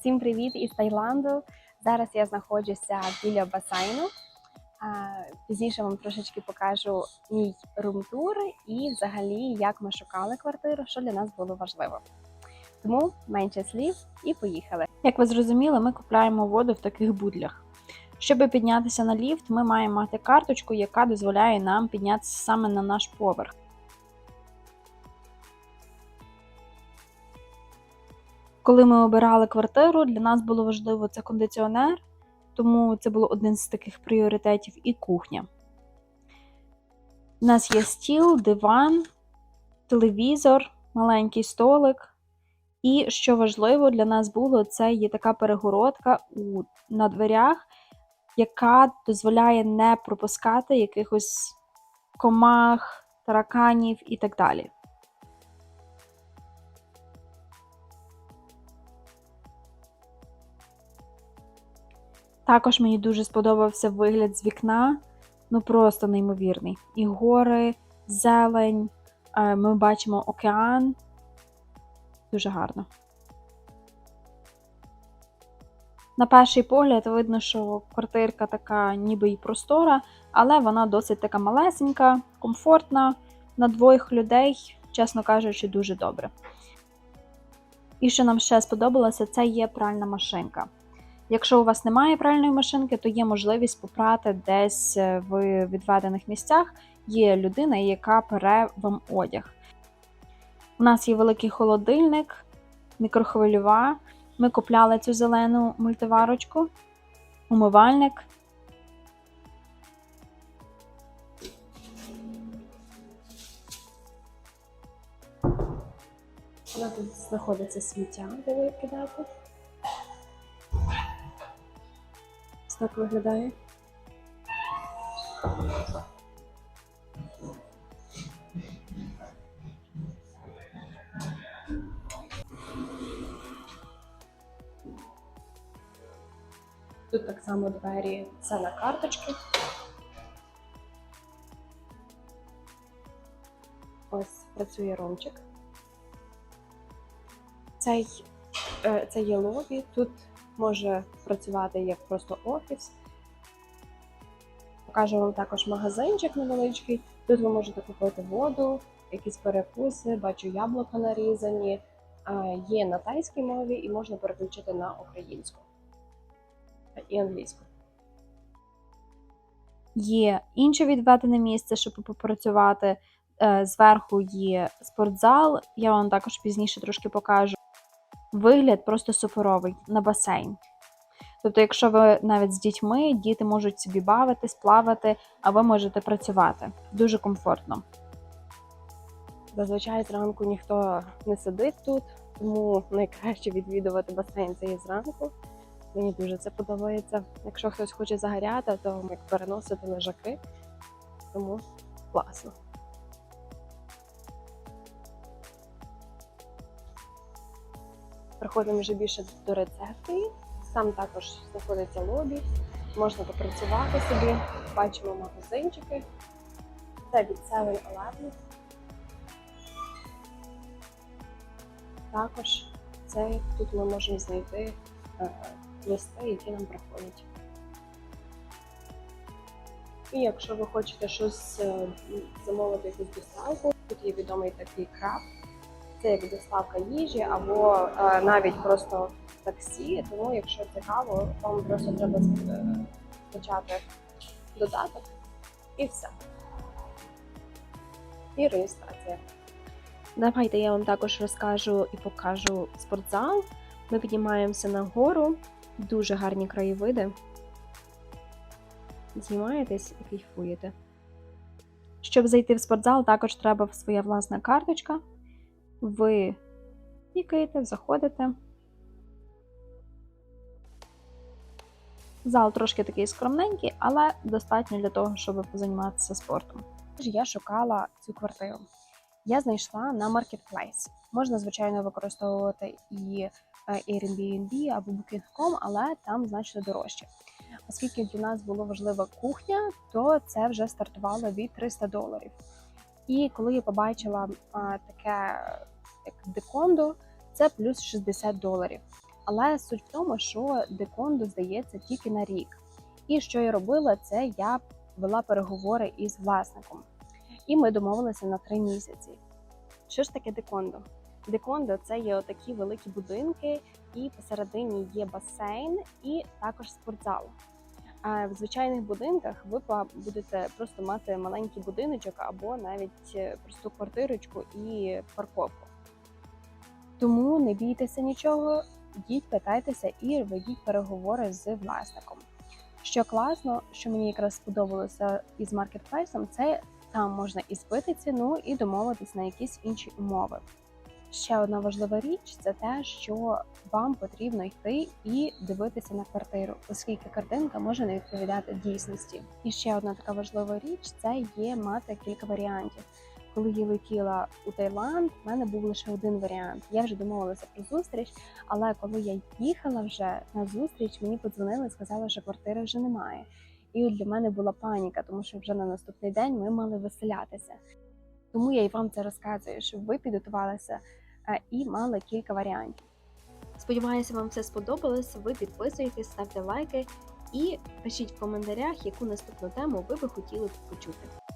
Всім привіт із Таїланду. Зараз я знаходжуся біля басейну. Пізніше вам трошечки покажу мій румтур і взагалі як ми шукали квартиру, що для нас було важливо. Тому менше слів і поїхали. Як ви зрозуміли, ми купляємо воду в таких будлях. Щоб піднятися на ліфт, ми маємо мати карточку, яка дозволяє нам піднятися саме на наш поверх. Коли ми обирали квартиру, для нас було важливо це кондиціонер, тому це було один з таких пріоритетів і кухня. У нас є стіл, диван, телевізор, маленький столик. І що важливо для нас було, це є така перегородка у, на дверях, яка дозволяє не пропускати якихось комах, тараканів і так далі. Також мені дуже сподобався вигляд з вікна, ну просто неймовірний. І гори, зелень, е, ми бачимо океан. Дуже гарно. На перший погляд видно, що квартирка така ніби й простора, але вона досить така малесенька, комфортна, на двох людей, чесно кажучи, дуже добре. І що нам ще сподобалося, це є пральна машинка. Якщо у вас немає пральної машинки, то є можливість попрати десь е, в відведених місцях. Є людина, яка пере вам одяг. У нас є великий холодильник, мікрохвильова. Ми купляли цю зелену мультиварочку, умивальник. Вона тут знаходиться сміття, де ви так виглядає. Тут так само двері все на карточки. Ось працює ромчик. Цей, е, це є лобі. Тут може працювати як просто офіс. Покажу вам також магазинчик невеличкий. Тут ви можете купити воду, якісь перекуси, бачу яблука нарізані. Є на тайській мові і можна переключити на українську і англійську. Є інше відведене місце, щоб попрацювати. Е, Зверху є спортзал, я вам також пізніше трошки покажу. Вигляд просто суперовий на басейн. Тобто, якщо ви навіть з дітьми, діти можуть собі бавитись, плавати, а ви можете працювати. Дуже комфортно. Зазвичай зранку ніхто не сидить тут, тому найкраще відвідувати басейн це є зранку. Мені дуже це подобається. Якщо хтось хоче загоряти, то як переносити лежаки, тому класно. Приходимо вже більше до рецепції. Там також знаходиться лобі, можна попрацювати собі. Бачимо магазинчики. Це від 7-Eleven. Також це тут ми можемо знайти е, листи, які нам приходять. І якщо ви хочете щось е, замовити якусь доставку, тут є відомий такий краб. Це як доставка їжі або е, навіть просто таксі. Тому, якщо цікаво, вам просто треба е, скачати додаток і все. І реєстрація. Давайте я вам також розкажу і покажу спортзал. Ми піднімаємося на гору, дуже гарні краєвиди. Знімаєтесь і кайфуєте. Щоб зайти в спортзал, також треба своя власна карточка. Ви пікаєте, заходите. Зал трошки такий скромненький, але достатньо для того, щоб позайматися спортом. Я шукала цю квартиру. Я знайшла на Marketplace. Можна, звичайно, використовувати і е, Airbnb або Booking.com, але там значно дорожче. Оскільки для нас була важлива кухня, то це вже стартувало від 300 доларів. І коли я побачила а, таке як декондо, це плюс 60 доларів. Але суть в тому, що деконду здається тільки на рік. І що я робила, це я вела переговори із власником. І ми домовилися на три місяці. Що ж таке декондо? Декондо це є отакі великі будинки, і посередині є басейн і також спортзал. А в звичайних будинках ви будете просто мати маленький будиночок або навіть е, просту квартирочку і парковку. Тому не бійтеся нічого, йдіть, питайтеся і ведіть переговори з власником. Що класно, що мені якраз сподобалося із маркетплейсом, це там можна і збити ціну, і домовитись на якісь інші умови. Ще одна важлива річ це те, що вам потрібно йти і дивитися на квартиру, оскільки картинка може не відповідати дійсності. І ще одна така важлива річ це є мати кілька варіантів. Коли я летіла у Таїланд, в мене був лише один варіант. Я вже домовилася про зустріч, але коли я їхала вже на зустріч, мені подзвонили і сказали, що квартири вже немає. І для мене була паніка, тому що вже на наступний день ми мали виселятися. Тому я і вам це розказую, щоб ви підготувалися е, і мали кілька варіантів. Сподіваюся, вам все сподобалось. Ви підписуєтесь, ставте лайки і пишіть в коментарях, яку наступну тему ви би хотіли почути.